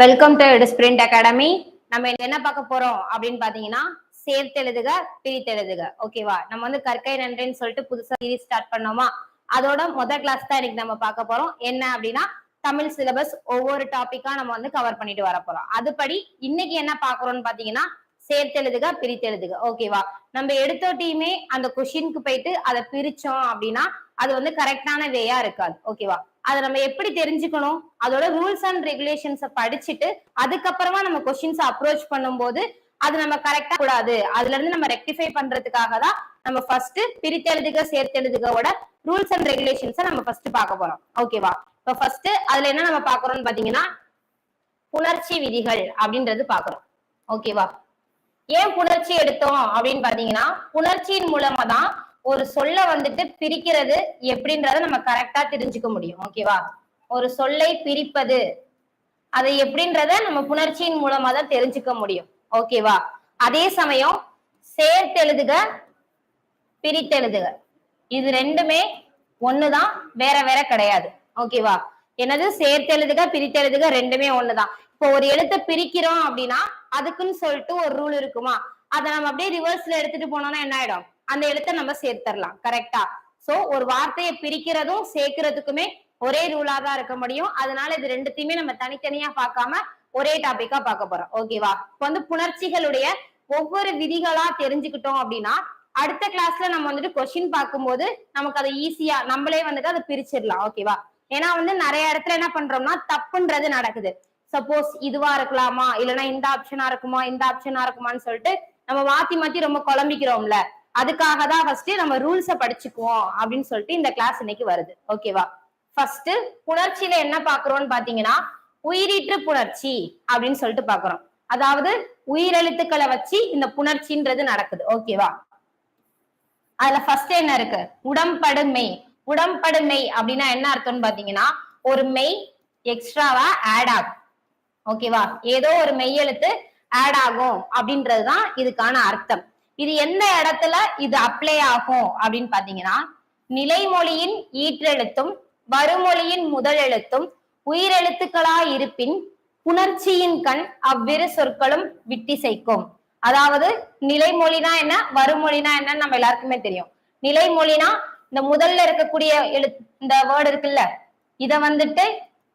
Welcome to sprint academy நம்ம என்ன பார்க்க போறோம் அப்படின்னு பாத்தீங்கன்னா சேர்த்தெழுதுக பிரித்தெழுதுக ஓகேவா நம்ம வந்து கற்கை நன்றின்னு சொல்லிட்டு புதுசா சீரீஸ் ஸ்டார்ட் பண்ணோமா? அதோட முதல் கிளாஸ் தான் இன்னைக்கு நம்ம பார்க்க போறோம். என்ன அப்படின்னா தமிழ் சிலபஸ் ஒவ்வொரு டாபிக்கா நம்ம வந்து கவர் பண்ணிட்டு வர போறோம். அதுபடி இன்னைக்கு என்ன பாக்குறோம்னு பாத்தீங்கன்னா சேர்த்தெழுதுக பிரித்தெழுதுக ஓகேவா நம்ம எடுத்தோட்டையுமே அந்த கொஷினுக்கு போயிட்டு அதை பிரிச்சோம் அப்படின்னா அது வந்து கரெக்டான வேயா இருக்காது. ஓகேவா அதை நம்ம எப்படி தெரிஞ்சுக்கணும்? அதோட ரூல்ஸ் அண்ட் ரெகுலேஷன்ஸை படிச்சுட்டு அதுக்கப்புறமா நம்ம கொஸ்டின்ஸ் அப்ரோச் பண்ணும்போது அது நம்ம கரெக்டா கூடாது. அதுல இருந்து நம்ம ரெக்டிஃபை பண்றதுக்காக தான் நம்ம ஃபர்ஸ்ட் பிரித்தெழுதுக சேர்த்தெழுதுகோட ரூல்ஸ் அண்ட் ரெகுலேஷன்ஸை நம்ம ஃபர்ஸ்ட் பார்க்க போறோம். ஓகேவா இப்போ ஃபர்ஸ்ட் அதுல என்ன நம்ம பாக்குறோம்னு பாத்தீங்கன்னா புணர்ச்சி விதிகள் அப்படின்றது பாக்குறோம் ஓகேவா ஏன் புணர்ச்சி எடுத்தோம் அப்படின்னு பாத்தீங்கன்னா புணர்ச்சியின் மூலமா தான் ஒரு சொல்ல வந்துட்டு பிரிக்கிறது எப்படின்றத நம்ம கரெக்டா தெரிஞ்சுக்க முடியும். ஓகேவா ஒரு சொல்லை பிரிப்பது அதை எப்படின்றத நம்ம புணர்ச்சியின் மூலமா தான் தெரிஞ்சுக்க முடியும். ஓகேவா அதே சமயம் சேர்த்தெழுதுக பிரித்தெழுதுக. இது ரெண்டுமே ஒண்ணுதான் வேற வேற கிடையாது. ஓகேவா என்னது? சேர்த்தெழுதுக பிரித்தெழுதுக ரெண்டுமே ஒண்ணுதான். இப்போ ஒரு எழுத்தை பிரிக்கிறோம் அப்படின்னா அதுக்குன்னு சொல்லிட்டு ஒரு ரூல் இருக்குமா? அதை நம்ம அப்படியே ரிவர்ஸ்ல எடுத்துட்டு போனோம்னா என்ன ஆயிடும்? அந்த எழுத்தை நம்ம சேர்த்தரலாம் கரெக்டா சோ ஒரு வார்த்தையை பிரிக்கிறதும் சேர்க்கிறதுக்குமே ஒரே ரூலா தான் இருக்க முடியும். அதனால இது ரெண்டுத்தையுமே நம்ம தனித்தனியா பார்க்காம ஒரே டாபிக்கா பார்க்க போறோம். ஓகேவா இப்போ வந்து புணர்ச்சிகளுடைய ஒவ்வொரு விதிகளா தெரிஞ்சுக்கிட்டோம் அப்படின்னா அடுத்த கிளாஸ்ல நம்ம வந்துட்டு கொஸ்டின் பார்க்கும்போது நமக்கு அதை ஈஸியா நம்மளே வந்துட்டு அதை பிரிச்சிடலாம். ஓகேவா ஏன்னா வந்து நிறைய இடத்துல என்ன பண்றோம்னா தப்புன்றது நடக்குது. சப்போஸ் இதுவா இருக்கலாமா? இல்லைன்னா இந்த ஆப்ஷனா இருக்குமா? இந்த ஆப்ஷனா இருக்குமான்னு சொல்லிட்டு நம்ம மாத்தி மாத்தி ரொம்ப குழம்பிக்கிறோம்ல. அதுக்காக தான் ஃபர்ஸ்ட் நம்ம ரூல்ஸ படிச்சுக்குவோம் அப்படின்னு சொல்லிட்டு இந்த கிளாஸ் இன்னைக்கு வருது. ஓகேவா ஃபர்ஸ்ட் புணர்ச்சியில என்ன பாக்குறோம்னு பாத்தீங்கன்னா உயிரீற்று புணர்ச்சி அப்படின்னு சொல்லிட்டு பாக்குறோம் அதாவது உயிரெழுத்துக்களை வச்சு இந்த புணர்ச்சின்றது நடக்குது. ஓகேவா அதுல ஃபர்ஸ்ட் என்ன இருக்கு? உடம்படு மெய் உடம்படு மெய் அப்படின்னா என்ன அர்த்தம்னு பாத்தீங்கன்னா ஒரு மெய் எக்ஸ்ட்ராவா ஆட் ஆகும். ஓகேவா ஏதோ ஒரு மெய் எழுத்து ஆட் ஆகும் அப்படின்றதுதான் இதுக்கான அர்த்தம். இது எந்த இடத்துல இது அப்ளை ஆகும் அப்படின்னு பாத்தீங்கன்னா நிலைமொழியின் ஈற்றெழுத்தும் வருமொழியின் முதல் எழுத்தும் உயிரெழுத்துக்களா இருப்பின் புணர்ச்சியின் கண் அவ்விரு சொற்களும் விட்டிசைக்கும். அதாவது நிலைமொழினா என்ன வருமொழினா என்னன்னு நம்ம எல்லாருக்குமே தெரியும். நிலைமொழினா இந்த முதல்ல இருக்கக்கூடிய எழு இந்த வேர்டு இருக்குல்ல இத வந்துட்டு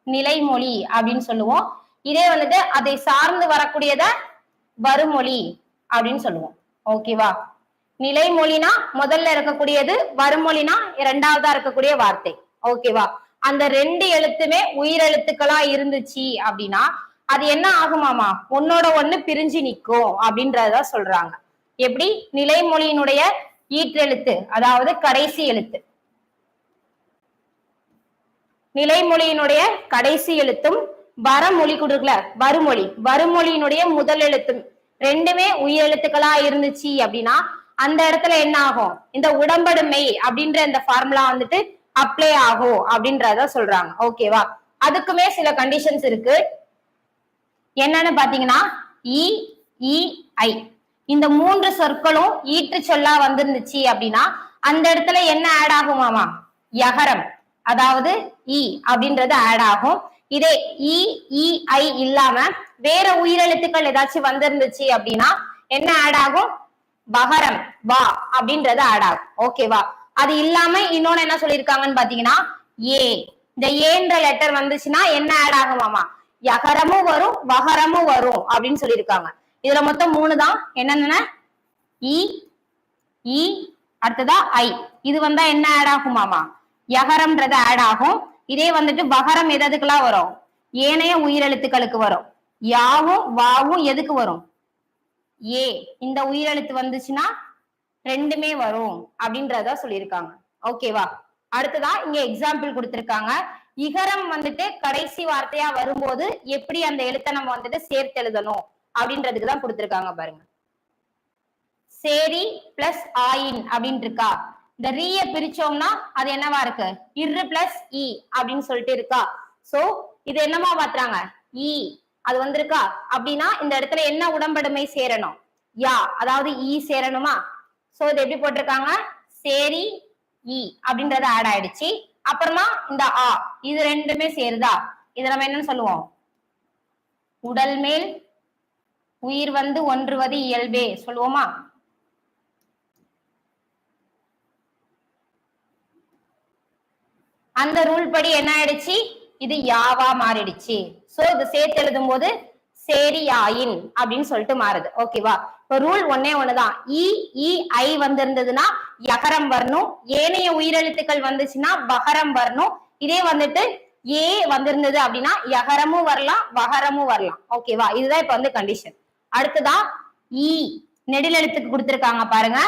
நிலைமொழி அப்படின்னு சொல்லுவோம். இதே வந்துட்டு அதை சார்ந்து வரக்கூடியத வருமொழி அப்படின்னு சொல்லுவோம். ஓகேவா நிலைமொழினா முதல்ல இருக்கக்கூடியது வருமொழினா இரண்டாவதா இருக்கக்கூடிய வார்த்தை. ஓகேவா அந்த ரெண்டு எழுத்துமே உயிரெழுத்துக்களா இருந்துச்சு அப்படின்னா அது என்ன ஆகுமாமா? ஒன்னோட ஒண்ணு பிரிஞ்சு நிக்கும் அப்படின்றத சொல்றாங்க. எப்படி? நிலைமொழியினுடைய ஈற்றெழுத்து அதாவது கடைசி எழுத்து. நிலைமொழியினுடைய கடைசி எழுத்தும் வரமொழி கொடுக்கல வருமொழி. வருமொழியினுடைய முதல் எழுத்தும் ரெண்டுமே உயிரெழுத்துக்களா இருந்துச்சு அப்படின்னா அந்த இடத்துல என்ன ஆகும் இந்த உடம்படுமை அப்படின்ற இந்த ஃபார்முலா வந்துட்டு அப்ளை ஆகும் அப்படின்றத சொல்றாங்க. ஓகேவா அதுக்குமே சில கண்டிஷன்ஸ் இருக்கு. என்னன்னு பாத்தீங்கன்னா இ e, இ e, ஐ இந்த மூன்று சொற்களும் ஈற்று சொல்லா வந்திருந்துச்சு அப்படின்னா அந்த இடத்துல என்ன ஆட் ஆகுமாமா யகரம். அதாவது இ அப்படின்றது ஆட் ஆகும். இதே இ இ ஐ இல்லாம வேற உயிரெழுத்துக்கள் ஏதாச்சும் வந்திருந்துச்சு அப்படின்னா என்ன ஆட் ஆகும்? பகரம் வா அப்படின்றது ஆட் ஆகும். ஓகேவா அது இல்லாம இன்னொன்னு என்ன சொல்லியிருக்காங்கன்னு பாத்தீங்கன்னா ஏ. இந்த ஏன்ற லெட்டர் வந்துச்சுன்னா என்ன ஆட் ஆகுமாமா யகரமும் வரும் வகரமும் வரும் அப்படின்னு சொல்லியிருக்காங்க. இதுல மொத்தம் மூணு தான். என்னென்ன இ இ அடுத்ததா ஐ. இது வந்தா என்ன ஆட் ஆகுமாமா யகரம்ன்றது ஆட் ஆகும். இதே வந்துட்டு வகரம் எதுக்கெல்லாம் வரும்? ஏனைய உயிரெழுத்துக்களுக்கு வரும். யாவும் வாவும் எதுக்கு வரும்? ஏ இந்த உயிரெழுத்து வந்துச்சுன்னா ரெண்டுமே வரும் அப்படின்றத சொல்லியிருக்காங்க. ஓகேவா அடுத்ததா இங்க எக்ஸாம்பிள் கொடுத்திருக்காங்க. இகரம் வந்துட்டு கடைசி வார்த்தையா வரும்போது எப்படி அந்த எழுத்தை நம்ம வந்துட்டு சேர்த்து எழுதணும்? அப்படின்றதுக்கு தான் கொடுத்திருக்காங்க பாருங்க. சேரி பிளஸ் ஆயின் அப்படின்னு இருக்கா இந்த ரீய பிரிச்சோம்னா அது என்னவா இருக்கு? இரு பிளஸ் இ e அப்படின்னு சொல்லிட்டு இருக்கா. சோ இது என்னமா மாத்துறாங்க? இ அது வந்திருக்கா? அப்படின்னா இந்த இடத்துல என்ன உடம்படுமை சேரணும்? யா அதாவது ஈ சேரணுமா? சோ இது எப்படி போட்டிருக்காங்க? சேரி இ அப்படின்றது ஆட் ஆயிடுச்சு. அப்புறமா இந்த ஆ இது ரெண்டுமே சேருதா? இது நம்ம என்னன்னு சொல்லுவோம்? உடல் மேல் உயிர் வந்து ஒன்றுவது இயல்பே. சொல்லுவோமா? அந்த ரூல் படி என்ன ஆயிடுச்சு? இது யாவா மாறிடுச்சு. சோ இது சேர்த்து எழுதும் போது சேரியாயின் ஆயின் அப்படின்னு சொல்லிட்டு மாறுது. ஓகேவா இப்ப ரூல் ஒன்னே ஒண்ணுதான். இ இ ஐ வந்திருந்ததுன்னா யகரம் வரணும். ஏனைய உயிரெழுத்துக்கள் வந்துச்சுன்னா பகரம் வரணும். இதே வந்துட்டு ஏ வந்திருந்தது அப்படின்னா யகரமும் வரலாம் வகரமும் வரலாம். ஓகேவா இதுதான் இப்ப வந்து கண்டிஷன் அடுத்ததா e. இ நெடிலெழுத்துக்கு கொடுத்துருக்காங்க பாருங்க.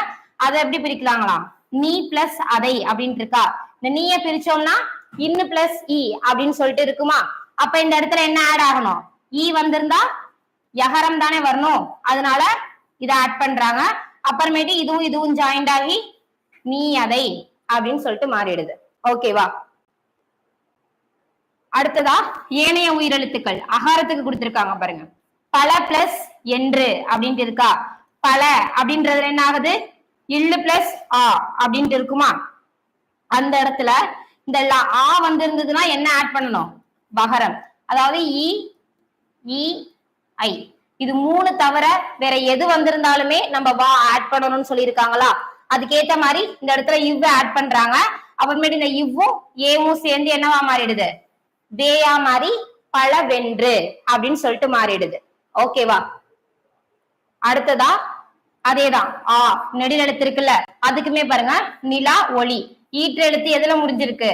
அதை எப்படி பிரிக்கலாங்களாம்? நீ பிளஸ் அதை அப்படின்ட்டு இருக்கா. இந்த நீய பிரிச்சோம்னா இன்னு பிளஸ் இ அப்படின்னு சொல்லிட்டு இருக்குமா? அப்ப இந்த இடத்துல என்ன ஆட் ஆகணும்? இ வந்திருந்தா யகரம் தானே வரணும். அதனால இதை ஆட் பண்றாங்க. அப்புறமேட்டு இதுவும் இதுவும் ஜாயிண்ட் ஆகி நீ அதை அப்படின்னு சொல்லிட்டு மாறிடுது. ஓகேவா அடுத்ததா ஏனைய உயிரெழுத்துக்கள். அகாரத்துக்கு கொடுத்திருக்காங்க பாருங்க. பல பிளஸ் என்று அப்படின்ட்டு இருக்கா? பல அப்படின்றதுல என்ன ஆகுது? இல்லு பிளஸ் ஆ அப்படின்ட்டு இருக்குமா? அந்த இடத்துல இந்த ல- ஆ வந்திருந்ததுன்னா என்ன ஆட் பண்ணணும்? பகரம் அதாவது இ இ ஐ. இது மூணு தவிர வேற எது வந்திருந்தாலுமே நம்ம வா ஆட் பண்ணணும்னு சொல்லியிருக்காங்களா? அதுக்கேத்த மாதிரி இந்த இடத்துல இவ் ஆட் பண்றாங்க. அப்புறமேட்டு இந்த இவ்வும் ஏவும் சேர்ந்து என்னவா மாறிடுது? வேயா மாறி பல வென்று அப்படின்னு சொல்லிட்டு மாறிடுது. ஓகேவா அடுத்ததா அதேதான். ஆ நெடில் அதுக்குமே பாருங்க நிலா ஒளி. ஈற்று எழுத்து எதுல முடிஞ்சிருக்கு?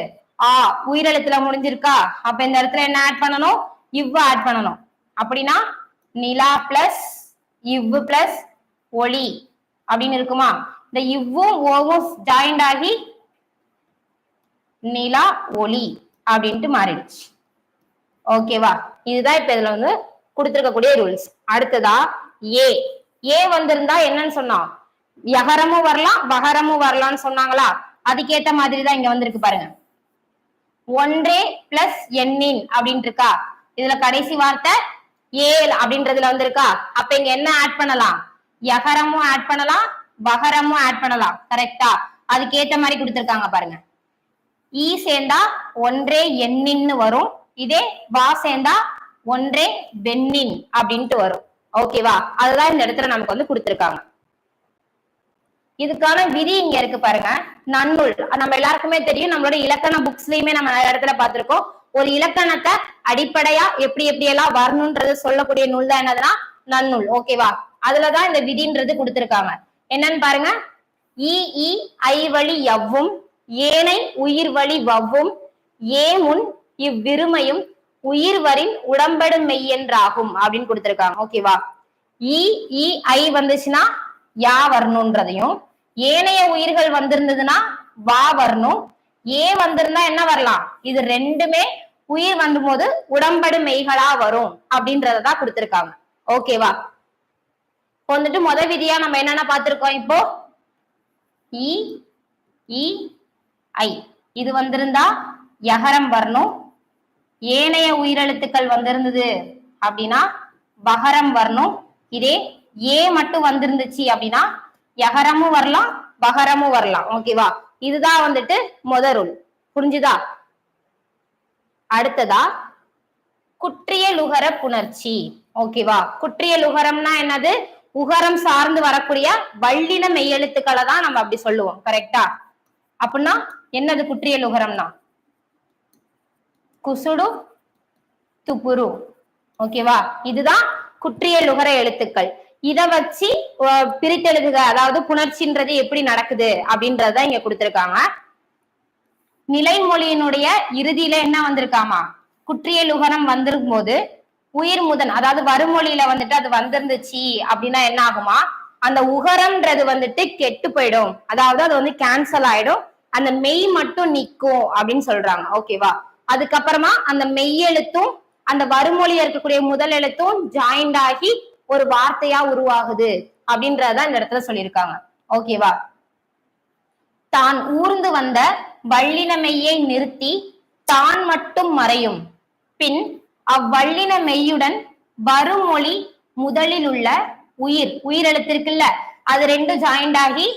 ஆ உயிரெழுத்துல முடிஞ்சிருக்கா? அப்ப இந்த இடத்துல என்ன ஆட் பண்ணணும்? இவ்வு ஆட் பண்ணணும். அப்படின்னா நிலா பிளஸ் இவ்வு பிளஸ் ஒளி அப்படின்னு இருக்குமா? இந்த இவ்வும் ஓவும் ஜாயிண்ட் ஆகி நிலா ஒளி அப்படின்ட்டு மாறிடுச்சு. ஓகேவா இதுதான் இப்ப இதுல வந்து கொடுத்திருக்கக்கூடிய ரூல்ஸ் அடுத்ததா ஏ ஏ வந்திருந்தா என்னன்னு சொன்னோம் யகரமும் வரலாம் வகரமும் வரலாம்னு சொன்னாங்களா? அதுக்கேத்த மாதிரி தான் இங்க வந்திருக்கு பாருங்க. ஒன்றே பிளஸ் எண்ணின் அப்படின்ட்டு இருக்கா இதுல கடைசி வார்த்தை ஏல் அப்படின்றதுல வந்திருக்கா. அப்ப இங்க என்ன ஆட் பண்ணலாம்? யகரமும் ஆட் பண்ணலாம் வகரமும் ஆட் பண்ணலாம். கரெக்டா அதுக்கேத்த மாதிரி கொடுத்துருக்காங்க பாருங்க. ஈ சேர்ந்தா ஒன்றே எண்ணின்னு வரும். இதே வா சேர்ந்தா ஒன்றே வெண்ணின் அப்படின்ட்டு வரும். ஓகேவா அதுதான் இந்த இடத்துல நமக்கு வந்து கொடுத்துருக்காங்க. இதுக்கான விதி இங்க இருக்கு பாருங்க. நன்னூல். நம்ம எல்லாருக்குமே தெரியும். நம்மளோட இலக்கண புக்ஸ்லயுமே நம்ம நிறைய இடத்துல பார்த்திருக்கோம். ஒரு இலக்கணத்தை அடிப்படையா எப்படி எப்படி எல்லாம் வரணும்ன்றது சொல்லக்கூடிய நூல் தான் என்னதுன்னா நன்னூல். ஓகேவா அதுலதான் இந்த விதின்றது கொடுத்திருக்காங்க. என்னன்னு பாருங்க. இ ஐ வழி எவ்வும் ஏனை உயிர் வழி வவ்வும் ஏமுன் இவ்விருமையும் உயிர்வரின் உடம்படு மெய்யென்றாகும் அப்படின்னு கொடுத்திருக்காங்க. ஓகேவா இ இ ஐ வந்துச்சுன்னா யா வரணும்ன்றதையும் ஏனைய உயிர்கள் வந்திருந்ததுன்னா வா வரணும். ஏ வந்திருந்தா என்ன வரலாம்? இது ரெண்டுமே உயிர் வந்தும்போது உடம்படு மெய்களா வரும் அப்படின்றதான் கொடுத்திருக்காங்க. ஓகேவா இப்போ வந்துட்டு முத விதியா நம்ம என்னென்ன பார்த்திருக்கோம் இப்போ? இ இ ஐ இது வந்திருந்தா யகரம் வரணும். ஏனைய உயிரெழுத்துக்கள் வந்திருந்தது அப்படின்னா வகரம் வரணும். இதே ஏ மட்டும் வந்திருந்துச்சு அப்படின்னா யகரமும் வரலாம் வகரமும் வரலாம். ஓகேவா இதுதான் வந்துட்டு முத ரூல் புரிஞ்சுதா? அடுத்ததா குற்றியலுகர புணர்ச்சி. ஓகேவா குற்றியலுகரம்னா என்னது? உகரம் சார்ந்து வரக்கூடிய வல்லின மெய்யெழுத்துக்களை தான் நம்ம அப்படி சொல்லுவோம். கரெக்டா அப்படின்னா என்னது குற்றியலுகரம்னா? குசுடு துப்புரு. ஓகேவா இதுதான் குற்றியலுகர எழுத்துக்கள். இத வச்சு பிரித்தெழுதுக. அதாவது புணர்ச்சின்றது எப்படி நடக்குது அப்படின்றத இங்க கொடுத்திருக்காங்க. நிலைமொழியினுடைய இறுதியில என்ன வந்திருக்காமா? குற்றியலுகரம் வந்திருக்கும் போது உயிர் முதன் அதாவது வருமொழியில வந்துட்டு அது வந்திருந்துச்சு அப்படின்னா என்ன ஆகுமா? அந்த உகரம்ன்றது வந்துட்டு கெட்டு போயிடும். அதாவது அது வந்து கேன்சல் ஆயிடும். அந்த மெய் மட்டும் நிக்கும் அப்படின்னு சொல்றாங்க. ஓகேவா அதுக்கப்புறமா அந்த மெய்யெழுத்தும் அந்த வருமொழியில இருக்கக்கூடிய முதல் எழுத்தும் ஜாயிண்ட் ஆகி ஒரு வார்த்தையா உருவாகுது அப்படின்றதான் இந்த இடத்துல சொல்லியிருக்காங்க. ஓகேவா தான் ஊர்ந்து வந்த வள்ளின மெய்யை நிறுத்தி தான் மட்டும் மறையும். பின் அவ்வள்ளின மெய்யுடன் வருமொழி முதலில் உள்ள உயிர். உயிரெழுத்திருக்குல்ல? அது ரெண்டும் ஜாயிண்ட் ஆகி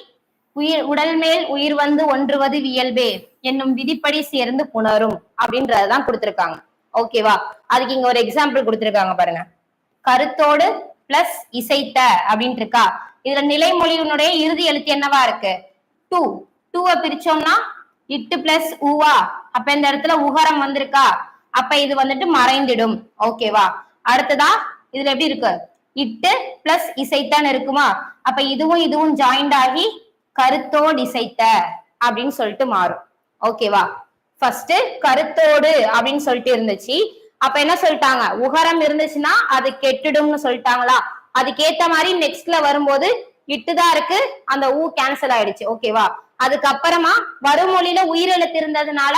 உயிர் உடல் மேல் உயிர் வந்து ஒன்றுவது வியல்பே என்னும் விதிப்படி சேர்ந்து புணரும் அப்படின்றதுதான் கொடுத்திருக்காங்க. ஓகேவா அதுக்கு இங்க ஒரு எக்ஸாம்பிள் கொடுத்திருக்காங்க பாருங்க. கருத்தோடு பிளஸ் இசைத்த அப்படின்ட்டு இருக்கா இதுல நிலைமொழியினுடைய இறுதி எழுத்து என்னவா இருக்கு? டூ டூவை பிரிச்சோம்னா இட்டு பிளஸ் ஊவா அப்ப இந்த இடத்துல உகரம் வந்திருக்கா? அப்ப இது வந்துட்டு மறைந்திடும். ஓகேவா அடுத்ததா இதுல எப்படி இருக்கு? இட்டு பிளஸ் இசைத்தான் இருக்குமா? அப்ப இதுவும் இதுவும் ஜாயிண்ட் ஆகி கருத்தோடு இசைத்த அப்படின்னு சொல்லிட்டு மாறும். ஓகேவா ஃபர்ஸ்ட் கருத்தோடு அப்படின்னு சொல்லிட்டு இருந்துச்சு. அப்ப என்ன சொல்லிட்டாங்க? உகரம் இருந்துச்சுன்னா அது கெட்டுடும்னு சொல்லிட்டாங்களா? அதுக்கேத்த மாதிரி நெக்ஸ்ட்ல வரும்போது இட்டுதான் இருக்கு. அந்த ஊ கேன்சல் ஆயிடுச்சு. ஓகேவா அதுக்கப்புறமா வருமொழியில உயிரெழுத்து இருந்ததுனால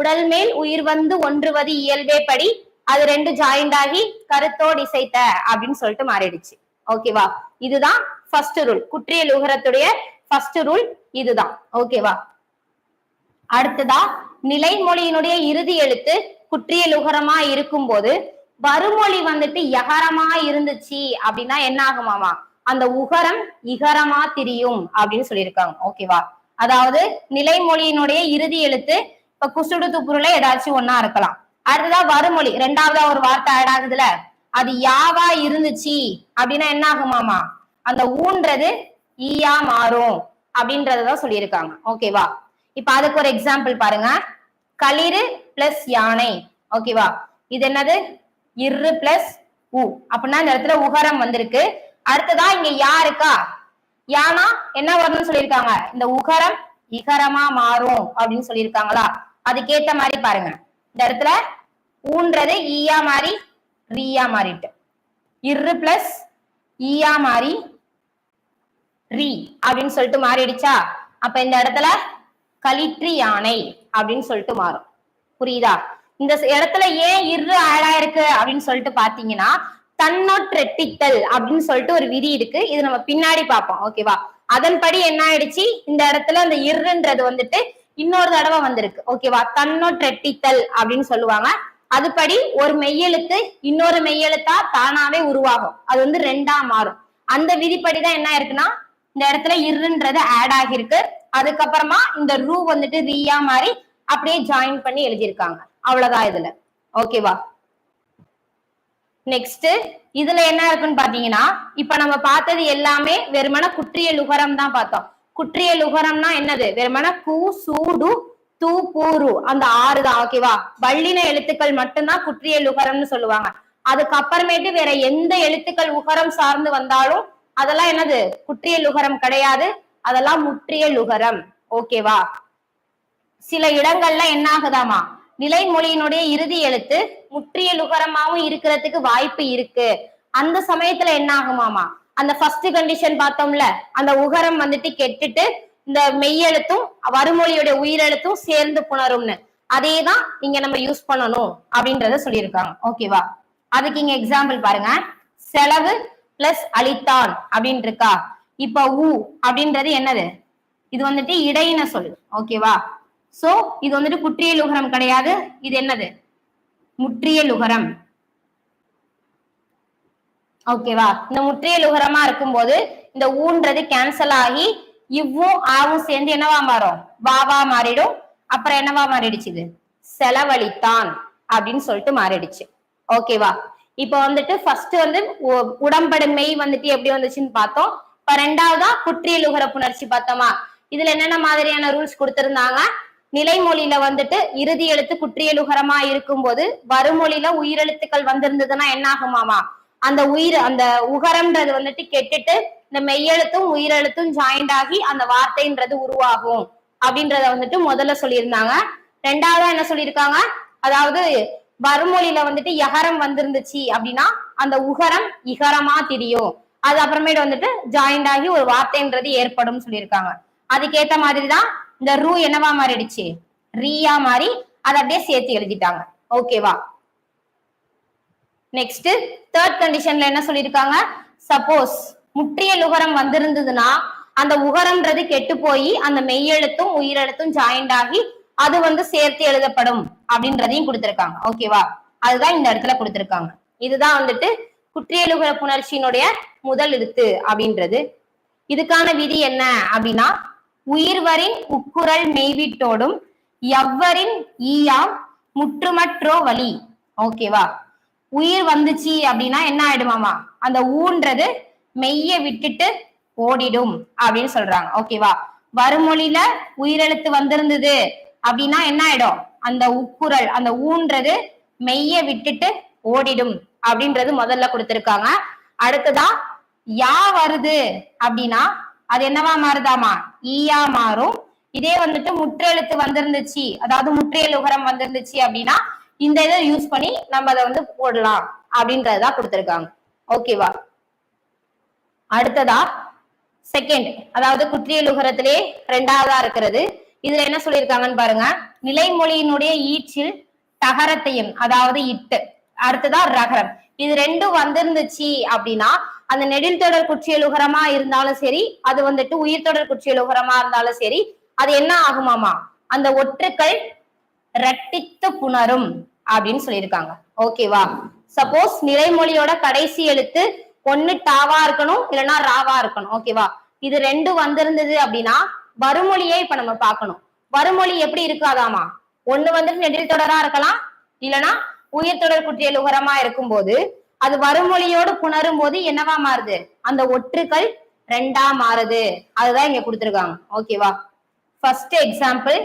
உடல் மேல் உயிர் வந்து ஒன்றுவது இயல்பே படி அது ரெண்டு ஜாயிண்ட் ஆகி கருத்தோடு இசைத்த அப்படின்னு சொல்லிட்டு மாறிடுச்சு. ஓகேவா இதுதான் ஃபர்ஸ்ட் ரூல் குற்றியல் உகரத்துடைய ஃபர்ஸ்ட் ரூல் இதுதான். ஓகேவா அடுத்ததா நிலைமொழியினுடைய இறுதி எழுத்து குற்றியல் உகரமா இருக்கும்போது வருமொழி வந்துட்டு யகரமா இருந்துச்சு அப்படின்னா என்ன ஆகுமாமா? அந்த உகரம் இகரமா திரியும் அப்படின்னு சொல்லியிருக்காங்க. ஓகேவா அதாவது நிலைமொழியினுடைய இறுதி எழுத்து இப்ப குசுடு துப்புருல ஏதாச்சும் ஒன்னா இருக்கலாம். அடுத்ததா வருமொழி ரெண்டாவதா ஒரு வார்த்தை ஆட் ஆகுதுல. அது யாவா இருந்துச்சு அப்படின்னா என்ன ஆகுமாமா? அந்த ஊன்றது ஈயா மாறும் அப்படின்றதான் சொல்லியிருக்காங்க. ஓகேவா இப்ப அதுக்கு ஒரு எக்ஸாம்பிள் பாருங்க. களிறு பிளஸ் யானை. ஓகேவா இது என்னது? இரு பிளஸ் உ. அப்படின்னா இந்த இடத்துல உகரம் வந்திருக்கு. அடுத்ததா இங்க யா இருக்கா யானா என்ன வரணும்னு சொல்லியிருக்காங்க. இந்த உகரம் இகரமா மாறும் அப்படின்னு சொல்லியிருக்காங்களா? அதுக்கேத்த மாதிரி பாருங்க. இந்த இடத்துல ஊன்றது ஈயா மாறி ரீயா மாறிட்டு. இரு பிளஸ் ஈயா மாறி ரீ அப்படின்னு சொல்லிட்டு மாறிடுச்சா? அப்ப இந்த இடத்துல கலிற்று யானை அப்படின்னு சொல்லிட்டு மாறும். புரியுதா? இந்த இடத்துல ஏன் இரு ஆடாயிருக்கு அப்படின்னு சொல்லிட்டு பாத்தீங்கன்னா தன்னொற்றெட்டித்தல் அப்படின்னு சொல்லிட்டு ஒரு விதி இருக்கு. இது நம்ம பின்னாடி பார்ப்போம். ஓகேவா அதன்படி என்ன ஆயிடுச்சு? இந்த இடத்துல அந்த இருன்றது வந்துட்டு இன்னொரு தடவை வந்திருக்கு. ஓகேவா தன்னொற்றெட்டித்தல் அப்படின்னு சொல்லுவாங்க. அதுபடி ஒரு மெய்யெழுத்து இன்னொரு மெய்யெழுத்தா தானாவே உருவாகும். அது வந்து ரெண்டா மாறும். அந்த விதிப்படிதான் என்ன இருக்குன்னா இந்த இடத்துல இருன்றது ஆட் ஆகிருக்கு அதுக்கப்புறமா இந்த ரூ வந்துட்டு ரீயா மாதிரி அப்படியே ஜாயின் பண்ணி எழுதியிருக்காங்க. அவ்வளவுதான் இதுல. ஓகேவா நெக்ஸ்ட் இதுல என்ன இருக்குன்னு பாத்தீங்கன்னா இப்ப நம்ம பார்த்தது எல்லாமே வெறுமன குற்றிய லுகரம் தான் பார்த்தோம். குற்றிய லுகரம்னா என்னது? வெறுமன கூ சூடு தூ பூரு அந்த ஆறு தான். ஓகேவா வள்ளின எழுத்துக்கள் மட்டும்தான் குற்றிய லுகரம்னு சொல்லுவாங்க. அதுக்கப்புறமேட்டு வேற எந்த எழுத்துக்கள் உகரம் சார்ந்து வந்தாலும் அதெல்லாம் என்னது? குற்றிய லுகரம் கிடையாது. அதெல்லாம் முற்றிய லுகரம். ஓகேவா சில இடங்கள்ல என்ன ஆகுதாமா நிலைமொழியினுடைய இறுதி எழுத்து முற்றிய லுகரமாவும் இருக்கிறதுக்கு வாய்ப்பு இருக்கு. அந்த சமயத்துல என்ன ஆகுமாமா அந்த ஃபர்ஸ்ட் கண்டிஷன் பார்த்தோம்ல அந்த உகரம் வந்துட்டு கெட்டுட்டு இந்த மெய்யெழுத்தும் வருமொழியுடைய உயிரெழுத்தும் சேர்ந்து புணரும்னு. அதே தான் இங்க நம்ம யூஸ் பண்ணணும் அப்படின்றத சொல்லியிருக்காங்க. ஓகேவா அதுக்கு இங்க எக்ஸாம்பிள் பாருங்க. செலவு பிளஸ் அளித்தான் அப்படின்னு இருக்கா இப்ப ஊ அப்படின்றது என்னது? இது வந்துட்டு இடையின சொல் ஓகேவா சோ இது வந்துட்டு குற்றியல் உகரம் கிடையாது. இது என்னது? முற்றியல் உகரம். ஓகேவா இந்த முற்றியல் உகரமா இருக்கும்போது இந்த ஊன்றது கேன்சல் ஆகி இவ்வும் ஆவும் சேர்ந்து என்னவா மாறும்? வாவா மாறிடும். அப்புறம் என்னவா மாறிடுச்சு இது? செலவழித்தான் அப்படின்னு சொல்லிட்டு மாறிடுச்சு. ஓகேவா இப்ப வந்துட்டு ஃபர்ஸ்ட் வந்து உ- உடம்படு மெய் வந்துட்டு எப்படி வந்துச்சுன்னு பார்த்தோம். இப்ப ரெண்டாவதா குற்றியல் உகர புணர்ச்சி பார்த்தோமா? இதுல என்னென்ன மாதிரியான ரூல்ஸ் கொடுத்திருந்தாங்க? நிலைமொழியில வந்துட்டு இறுதி எழுத்து குற்றியலுகரமா இருக்கும்போது வருமொழியில உயிரெழுத்துக்கள் வந்திருந்ததுன்னா என்ன ஆகுமாமா? அந்த உயிர் அந்த உகரம்ன்றது வந்துட்டு கெட்டுட்டு இந்த மெய்யெழுத்தும் உயிரெழுத்தும் ஜாயிண்ட் ஆகி அந்த வார்த்தைன்றது உருவாகும் அப்படின்றத வந்துட்டு முதல்ல சொல்லியிருந்தாங்க. ரெண்டாவதா என்ன சொல்லியிருக்காங்க? அதாவது வருமொழியில வந்துட்டு யகரம் வந்திருந்துச்சு அப்படின்னா அந்த உகரம் இகரமா தெரியும். அது அப்புறமேட்டு வந்துட்டு ஜாயிண்ட் ஆகி ஒரு வார்த்தைன்றது ஏற்படும் சொல்லியிருக்காங்க. அதுக்கேத்த மாதிரி தான் இந்த ரூ என்னவா மாறிடுச்சு? ரீயா மாறி அதை அப்படியே சேர்த்து எழுதிட்டாங்க. ஓகேவா நெக்ஸ்ட் தேர்ட் கண்டிஷன்ல என்ன சொல்லியிருக்காங்க? சப்போஸ் முற்றிய உகரம் வந்திருந்ததுன்னா அந்த உகரம்ன்றது கெட்டு போய் அந்த மெய்யெழுத்தும் உயிரெழுத்தும் ஜாயிண்ட் ஆகி அது வந்து சேர்த்து எழுதப்படும் அப்படின்றதையும் கொடுத்திருக்காங்க. ஓகேவா அதுதான் இந்த இடத்துல கொடுத்திருக்காங்க. இதுதான் வந்துட்டு குற்றியலுகர புணர்ச்சியினுடைய முதல் எழுத்து அப்படின்றது. இதுக்கான விதி என்ன அப்படின்னா உயிர்வரின் உக்குரல் மெய்விட்டோடும் எவ்வரின் ஈயாம் முற்றுமற்றோ வழி. ஓகேவா உயிர் வந்துச்சு அப்படின்னா என்ன ஆயிடுமாமா? அந்த ஊன்றது மெய்ய விட்டுட்டு ஓடிடும் அப்படின்னு சொல்றாங்க. ஓகேவா வருமொழியில உயிரெழுத்து வந்திருந்தது அப்படின்னா என்ன ஆயிடும்? அந்த உக்குரல் அந்த ஊன்றது மெய்ய விட்டுட்டு ஓடிடும் அப்படின்றது முதல்ல கொடுத்திருக்காங்க. அடுத்ததா யா வருது அப்படின்னா அது என்னவா மாறுதாமா? ஈயா மாறும். இதே வந்துட்டு முற்றெழுத்து வந்திருந்துச்சு. அதாவது முற்றியல் உகரம் வந்திருந்துச்சு அப்படின்னா இந்த இதை யூஸ் பண்ணி நம்ம அதை வந்து போடலாம் அப்படின்றதுதான் கொடுத்திருக்காங்க. ஓகேவா அடுத்ததா செகண்ட் அதாவது குற்றியல் உகரத்திலே ரெண்டாவதா இருக்கிறது. இதுல என்ன சொல்லியிருக்காங்கன்னு பாருங்க. நிலைமொழியினுடைய ஈற்றில் தகரத்தையும் அதாவது இட்டு. அடுத்ததா ரகரம். இது ரெண்டும் வந்திருந்துச்சு அப்படின்னா அந்த நெடில் தொடர் குற்றியல் உகரமா இருந்தாலும் சரி அது வந்துட்டு உயிர் தொடர் குற்றியல் உகரமா இருந்தாலும் சரி அது என்ன ஆகுமாமா? அந்த ஒற்றுக்கள் ரட்டித்து புணரும் அப்படின்னு சொல்லியிருக்காங்க. ஓகேவா சப்போஸ் நிலைமொழியோட கடைசி எழுத்து ஒண்ணு டாவா இருக்கணும் இல்லைன்னா ராவா இருக்கணும். ஓகேவா இது ரெண்டு வந்திருந்தது அப்படின்னா வறுமொழியே இப்ப நம்ம பார்க்கணும். வருமொழி எப்படி இருக்காதாமா? ஒண்ணு வந்துட்டு நெடில் தொடரா இருக்கலாம் இல்லைன்னா உயிர் தொடர் குற்றியல் உகரமா இருக்கும்போது அது வருமொழியோடு புணரும் போது என்னவா மாறுது? அந்த ஒற்றுக்கள் ரெண்டா மாறுது. அதுதான் இங்க கொடுத்துருக்காங்க. ஓகேவா ஃபர்ஸ்ட் எக்ஸாம்பிள்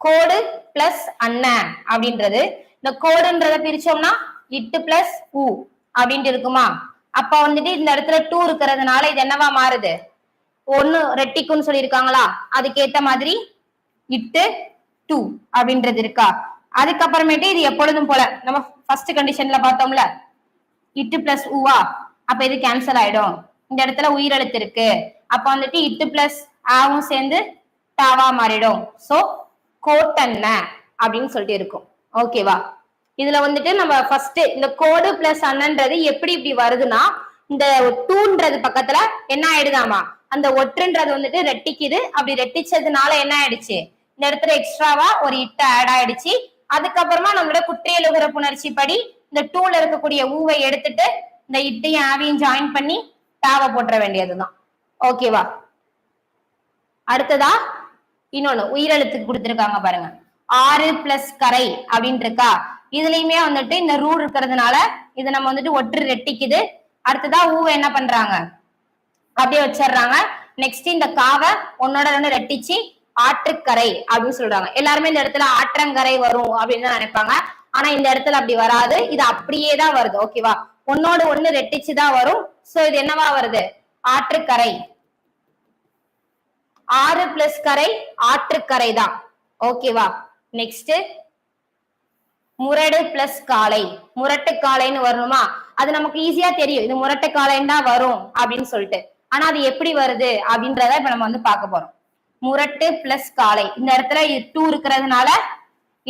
கோடு பிளஸ் அண்ணன் அப்படின்றது. இந்த கோடுன்றத பிரிச்சோம்னா இட்டு பிளஸ் உ அப்படின்ட்டு இருக்குமா? அப்ப வந்துட்டு இந்த இடத்துல டூ இருக்கிறதுனால இது என்னவா மாறுது? ஒன்னு ரெட்டிக்குன்னு சொல்லியிருக்காங்களா? அதுக்கேத்த மாதிரி இட்டு டூ அப்படின்றது இருக்கா? அதுக்கப்புறமேட்டு இது எப்பொழுதும் போல நம்ம ஃபர்ஸ்ட் கண்டிஷன்ல பார்த்தோம்ல இட்டு பிளஸ் உவா அப்ப இது கேன்சல் ஆயிடும். இந்த இடத்துல உயிரெழுத்து இருக்கு அப்ப வந்துட்டு இட்டு பிளஸ் ஆவும் சேர்ந்து டாவா மாறிடும். சோ கோட்டன்ன அப்படின்னு சொல்லிட்டு இருக்கும். ஓகேவா இதுல வந்துட்டு நம்ம ஃபர்ஸ்ட் இந்த கோடு பிளஸ் அண்ணன்றது எப்படி இப்படி வருதுன்னா இந்த டூன்றது பக்கத்துல என்ன ஆயிடுதாமா? அந்த ஒற்றுன்றது வந்துட்டு ரெட்டிக்குது. அப்படி ரெட்டிச்சதுனால என்ன ஆயிடுச்சு? இந்த இடத்துல எக்ஸ்ட்ராவா ஒரு இட்டு ஆட் ஆயிடுச்சு. அதுக்கப்புறமா நம்மளோட குற்றியலுகிற புணர்ச்சி படி இந்த டூல இருக்கக்கூடிய ஊவை எடுத்துட்டு இந்த இட்டையும் ஆவியும் ஜாயின் பண்ணி டாவை போட்டுற வேண்டியதுதான். ஓகேவா அடுத்ததா இன்னொன்னு உயிரெழுத்துக்கு கொடுத்துருக்காங்க பாருங்க. ஆறு பிளஸ் கரை அப்படின்னு இருக்கா? இதுலயுமே வந்துட்டு இந்த ரூல் இருக்கிறதுனால இதை நம்ம வந்துட்டு ஒற்று ரெட்டிக்குது. அடுத்ததா ஊவை என்ன பண்றாங்க? அப்படியே வச்சிடுறாங்க. நெக்ஸ்ட் இந்த காவை ஒன்னோட ரெண்டு ரெட்டிச்சு ஆற்றுக்கரை அப்படின்னு சொல்றாங்க. எல்லாருமே இந்த இடத்துல ஆற்றங்கரை வரும் அப்படின்னு தான் நினைப்பாங்க. ஆனா இந்த இடத்துல அப்படி வராது. இது அப்படியே தான் வருது. ஓகேவா ஒன்னோடு ஒண்ணு ரெட்டிச்சு தான் வரும். சோ இது என்னவா வருது? ஆற்றுக்கரை. ஆறு பிளஸ் கரை ஆற்றுக்கரை தான். ஓகேவா நெக்ஸ்ட் முரடு பிளஸ் காளை. முரட்டு காளைன்னு வரணுமா? அது நமக்கு ஈஸியா தெரியும். இது முரட்டு காளைன்னு தான் வரும் அப்படின்னு சொல்லிட்டு. ஆனா அது எப்படி வருது அப்படின்றத இப்ப நம்ம வந்து பார்க்க போறோம். முரட்டு பிளஸ் காளை இந்த இடத்துல டூ இருக்கிறதுனால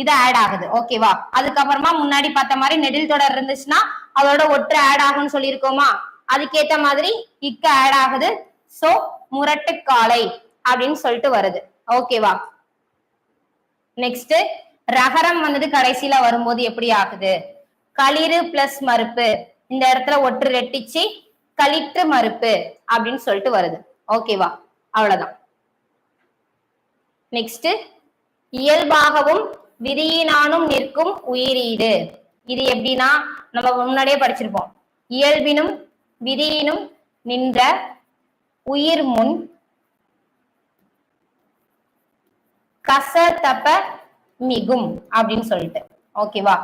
இது ஆட் ஆகுது. ஓகேவா அதுக்கப்புறமா முன்னாடி பார்த்த மாதிரி நெடில் தொடர் இருந்துச்சுன்னா அதோட ஒற்று ஆட் ஆகும்னு சொல்லியிருக்கோமா? அதுக்கேத்த மாதிரி இக்க ஆட் ஆகுது. சோ முரட்டு காளை அப்படின்னு சொல்லிட்டு வருது. ஓகேவா நெக்ஸ்ட் ரகரம் வந்தது கடைசியில வரும்போது எப்படி ஆகுது? களிறு பிளஸ் மறுப்பு. இந்த இடத்துல ஒற்று ரெட்டிச்சு களிற்று மறுப்பு அப்படின்னு சொல்லிட்டு வருது. ஓகேவா அவ்வளவுதான். நெக்ஸ்ட் இயல்பாகவும் விதியினானும் நிற்கும் உயிரீடு இது. எப்படின்னா நம்ம முன்னாடியே படிச்சிருப்போம். இயல்பினும் விதியினும் நின்ற உயிர் முன் கச தப்ப மிகும் அப்படின்னு சொல்லிட்டு. ஓகேவா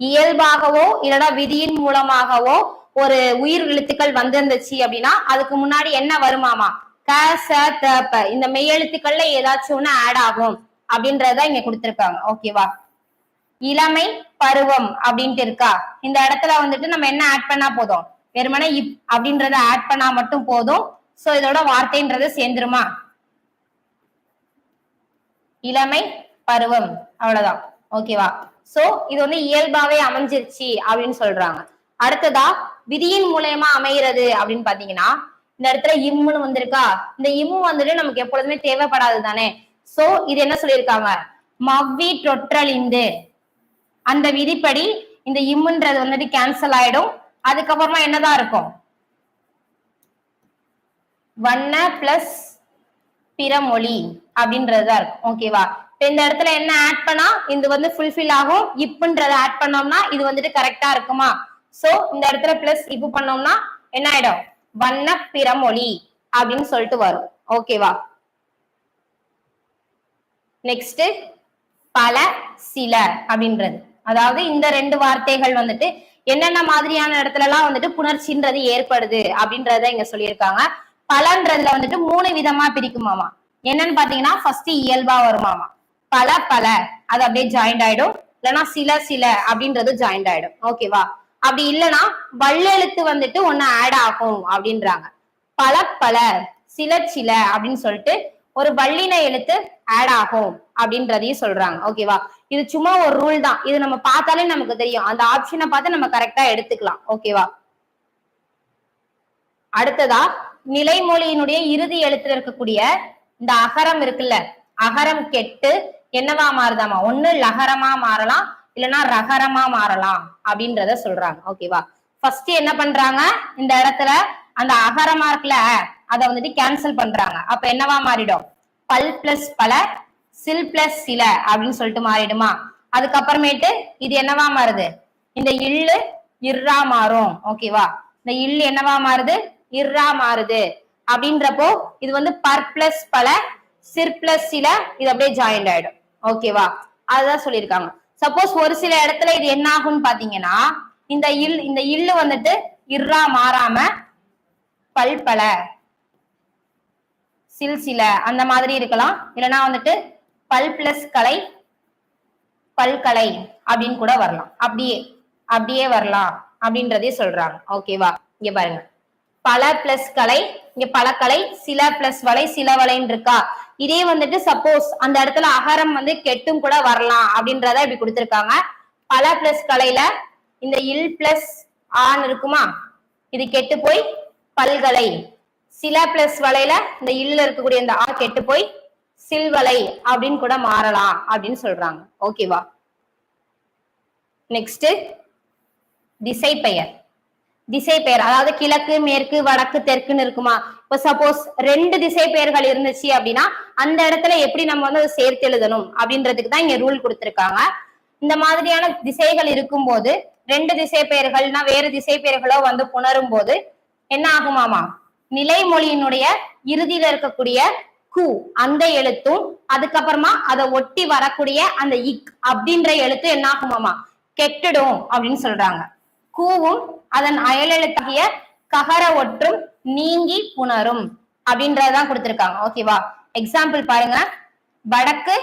இயல்பாகவோ இல்லைன்னா விதியின் மூலமாகவோ ஒரு உயிர் எழுத்துக்கள் வந்திருந்துச்சு அப்படின்னா அதுக்கு முன்னாடி என்ன வருமாமா க ச த ப. இந்த மெய்யெழுத்துக்கள்ல ஏதாச்சும் ஒண்ணு ஆட் ஆகும் அப்படின்றத இங்க கொடுத்திருக்காங்க. ஓகேவா இளமை பருவம் அப்படின்ட்டு இருக்கா? இந்த இடத்துல வந்துட்டு நம்ம என்ன ஆட் பண்ணா போதும்? வெறுமனே இப் அப்படின்றத ஆட் பண்ணா மட்டும் போதும். சோ இதோட வார்த்தைன்றது சேர்ந்துருமா? இளமை பருவம். அவ்வளவுதான். ஓகேவா சோ இது வந்து இயல்பாவே அமைஞ்சிருச்சு அப்படின்னு சொல்றாங்க. அடுத்ததா விதியின் மூலயமா அமைகிறது அப்படின்னு பாத்தீங்கன்னா இந்த இடத்துல இம்முன்னு வந்திருக்கா? இந்த இம்மு வந்துட்டு நமக்கு எப்பொழுதுமே தேவைப்படாது தானே சோ இது என்ன சொல்லியிருக்காங்க? மவ்வி தொற்றலிந்து. அந்த விதிப்படி இந்த இம்முன்றது வந்துட்டு கேன்சல் ஆயிடும். அதுக்கப்புறமா என்னதான் இருக்கும்? வண்ண பிளஸ் பிறமொழி அப்படின்றதுதான் இருக்கும். ஓகேவா இப்ப இந்த இடத்துல என்ன ஆட் பண்ணா? இது வந்து ஃபுல்ஃபில் ஆகும். இப்புன்றத ஆட் பண்ணோம்னா இது வந்துட்டு கரெக்டா இருக்குமா? சோ இந்த இடத்துல பிளஸ் இப்பு பண்ணோம்னா என்ன ஆயிடும்? வண்ண பிறமொழி அப்படின்னு சொல்லிட்டு வரும். ஓகேவா நெக்ஸ்ட் பல சில அப்படின்றது. அதாவது இந்த ரெண்டு வார்த்தைகள் வந்துட்டு என்னென்ன மாதிரியான இடத்துல எல்லாம் வந்துட்டு புணர்ச்சின்றது ஏற்படுது அப்படின்றத இங்க சொல்லியிருக்காங்க. பலன்றதுல வந்துட்டு மூணு விதமா பிரிக்குமாமா. என்னன்னு பாத்தீங்கன்னா ஃபர்ஸ்ட் இயல்பா வருமாமா. பல பல. அது அப்படியே ஜாயிண்ட் ஆயிடும். இல்லைன்னா சில சில அப்படின்றது ஜாயிண்ட் ஆயிடும். ஓகேவா அப்படி இல்லைன்னா வள்ளெழுத்து வந்துட்டு ஒண்ணு ஆட் ஆகும் அப்படின்றாங்க. பல பல சில சில அப்படின்னு சொல்லிட்டு ஒரு வள்ளின எழுத்து ஆட் ஆகும் அப்படின்றதையும் சொல்றாங்க. ஓகேவா இது சும்மா ஒரு ரூல் தான். இது நம்ம பார்த்தாலே நமக்கு தெரியும். அந்த ஆப்ஷனை பார்த்து நம்ம கரெக்டா எடுத்துக்கலாம். ஓகேவா அடுத்ததா நிலைமொழியினுடைய இறுதி எழுத்துல இருக்கக்கூடிய இந்த அகரம் இருக்குல்ல அகரம் கெட்டு என்னவா மாறுதாமா? ஒண்ணு லகரமா மாறலாம் இல்லைன்னா ரகரமா மாறலாம் அப்படின்றத சொல்றாங்க. ஓகேவா ஃபர்ஸ்ட் என்ன பண்றாங்க? இந்த இடத்துல அந்த அகரமா இருக்குல்ல அதை வந்துட்டு கேன்சல் பண்றாங்க. அப்ப என்னவா மாறிடும்? பல் பிளஸ் பல சில் பிளஸ் சில அப்படின்னு சொல்லிட்டு மாறிடுமா? அதுக்கப்புறமேட்டு இது என்னவா மாறுது? இந்த இல்லு இர்ரா மாறும். ஓகேவா இந்த இல்லு என்னவா மாறுது? இர்ரா மாறுது. அப்படின்றப்போ இது வந்து பர் பிளஸ் பல சிர் பிளஸ் சில இது அப்படியே ஜாயிண்ட் ஆயிடும். ஓகேவா அதுதான் சொல்லியிருக்காங்க. சப்போஸ் ஒரு சில இடத்துல இது என்ன ஆகும்னு பாத்தீங்கன்னா இந்த இல் இந்த இல்லு வந்துட்டு இர்ரா மாறாம பல் சில்சில சில் அந்த மாதிரி இருக்கலாம். இல்லைன்னா வந்துட்டு பல் பிளஸ் கலை பல்கலை அப்படின்னு கூட வரலாம். அப்படியே அப்படியே வரலாம் அப்படின்றதே சொல்றாங்க. ஓகேவா இங்க பாருங்க. பல பிளஸ் கலை இங்க பலக்கலை சில பிளஸ் வலை சில வலைன்னு இருக்கா? இதே வந்துட்டு சப்போஸ் அந்த இடத்துல அகரம் வந்து கெட்டும் கூட வரலாம் அப்படின்றத இப்படி கொடுத்துருக்காங்க. பல பிளஸ் கலையில இந்த இல் பிளஸ் ஆன் இருக்குமா? இது கெட்டு போய் பல்கலை. சில பிளஸ் வலையில இந்த இல்ல இருக்கக்கூடிய இந்த ஆ கெட்டு போய் சில்வலை அப்படின்னு கூட மாறலாம் அப்படின்னு சொல்றாங்க. ஓகேவா நெக்ஸ்ட் திசை பெயர் திசை பெயர் அதாவது கிழக்கு மேற்கு வடக்கு தெற்குன்னு இருக்குமா? இப்ப சப்போஸ் ரெண்டு திசை பெயர்கள் இருந்துச்சு அப்படின்னா அந்த இடத்துல எப்படி நம்ம வந்து அதை சேர்த்து எழுதணும்? அப்படின்றதுக்கு தான் இங்க ரூல் கொடுத்துருக்காங்க. இந்த மாதிரியான திசைகள் இருக்கும்போது ரெண்டு திசை பெயர்கள்னா வேறு திசை பெயர்களோ வந்து புணரும் போது என்ன ஆகுமாமா? நிலைமொழியினுடைய இறுதியில இருக்கக்கூடிய கு அந்த எழுத்தும் அதுக்கப்புறமா அதை ஒட்டி வரக்கூடிய அந்த இக் அப்படின்ற எழுத்து என்ன ஆகுமாமா? கெட்டுடும் அப்படின்னு சொல்றாங்க. கூவும் அதன் அயலெழுத்தாகிய ககர ஒற்றும் நீங்கி புணரும் அப்படின்றதான் கொடுத்திருக்காங்க. ஓகேவா எக்ஸாம்பிள் பாருங்க. வடக்கு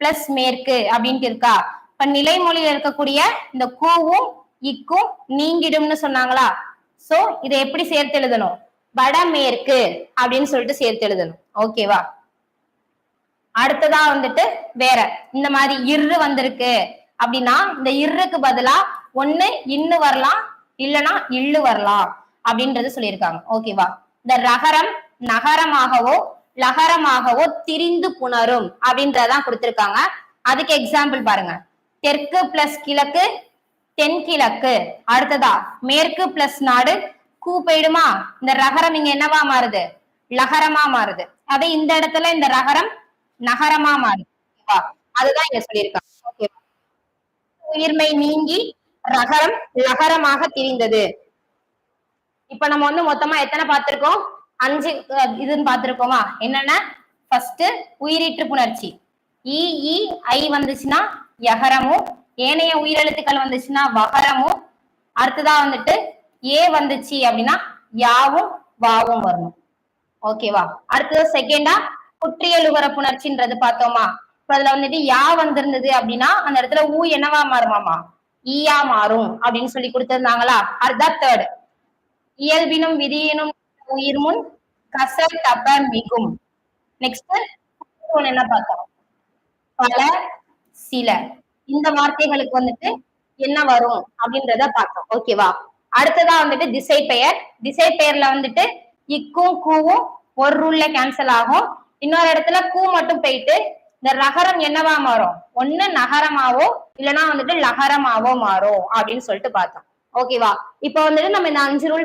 பிளஸ் மேற்கு அப்படின்ட்டு இருக்கா? இப்ப நிலைமொழியில இருக்கக்கூடிய இந்த கூவும் இக்கும் நீங்கிடும்னு சொன்னாங்களா? சோ இதை எப்படி சேர்த்து எழுதணும்? வடமேற்கு அப்படின்னு சொல்லிட்டு சேர்த்து எழுதணும். ஓகேவா அடுத்ததா வந்துட்டு வேற. இந்த மாதிரி இரு வந்திருக்கு. அப்படின்னா இந்த இருக்கு பதிலா ஒண்ணு இன்னு வரலாம் இல்லனா இல்லு வரலாம் அப்படின்றது சொல்லியிருக்காங்க. ஓகேவா இந்த ரகரம் நகரமாகவோ லகரமாகவோ திரிந்து புணரும் அப்படின்றதான் கொடுத்திருக்காங்க. அதுக்கு எக்ஸாம்பிள் பாருங்க. தெற்கு பிளஸ் கிழக்கு தென்கிழக்கு. அடுத்ததா மேற்கு பிளஸ் நாடு கூ போயிடுமா? இந்த ரகரம் இங்க என்னவா மாறுது? லகரமா மாறுது. அதே இந்த இடத்துல இந்த ரகரம் நகரமா மாறுது. ஓகேவா? அதுதான் இங்க சொல்லியிருக்காங்க. உயிர்மை நீங்கி ரகரம் லகரமாக திரிந்தது. இப்ப நம்ம வந்து மொத்தமா எத்தனை பார்த்திருக்கோம்? அஞ்சு இதுன்னு பார்த்திருக்கோமா? என்னென்ன? ஃபர்ஸ்ட் உயிரீற்று புணர்ச்சி. இஇ ஐ வந்துச்சுன்னா யகரமும் ஏனைய உயிரெழுத்துக்கள் வந்துச்சுன்னா வகரமும் அடுத்ததா வந்துட்டு ஏ வந்துச்சு அப்படின்னா யாவும் வாவும் வரணும் ஓகேவா? அடுத்தது செகண்டா குற்றியலுகர புணர்ச்சின்றது பார்த்தோமா? அதுல வந்துட்டு யா வந்திருந்தது அப்படின்னா அந்த இடத்துல ஊ என்னவா மாறுமாமா? ஈயா மாறும் அப்படின்னு சொல்லி கொடுத்திருந்தாங்களா? அதுதான் தேர்ட் இயல்பினும் விதியினும் உயிர் முன் கச தப்ப மிகும். நெக்ஸ்ட் என்ன பார்த்தோம்? பல சில. இந்த வார்த்தைகளுக்கு வந்துட்டு என்ன வரும் அப்படின்றத பார்த்தோம். ஓகேவா அடுத்ததா வந்துட்டு திசை பெயர். திசை பெயர்ல வந்துட்டு இக்கும் கூவும் ஒரு ரூல்ல கேன்சல் ஆகும். இன்னொரு இடத்துல கூ மட்டும் போயிட்டு இந்த ரகரம் என்னவா மாறும்? ஒண்ணு நகரமாவோ இல்லைன்னா வந்துட்டு லகரமாவோ மாறும் அப்படின்னு சொல்லிட்டு பார்த்தோம். ஓகேவா இப்ப வந்துட்டு நம்ம இந்த அஞ்சு ரூல்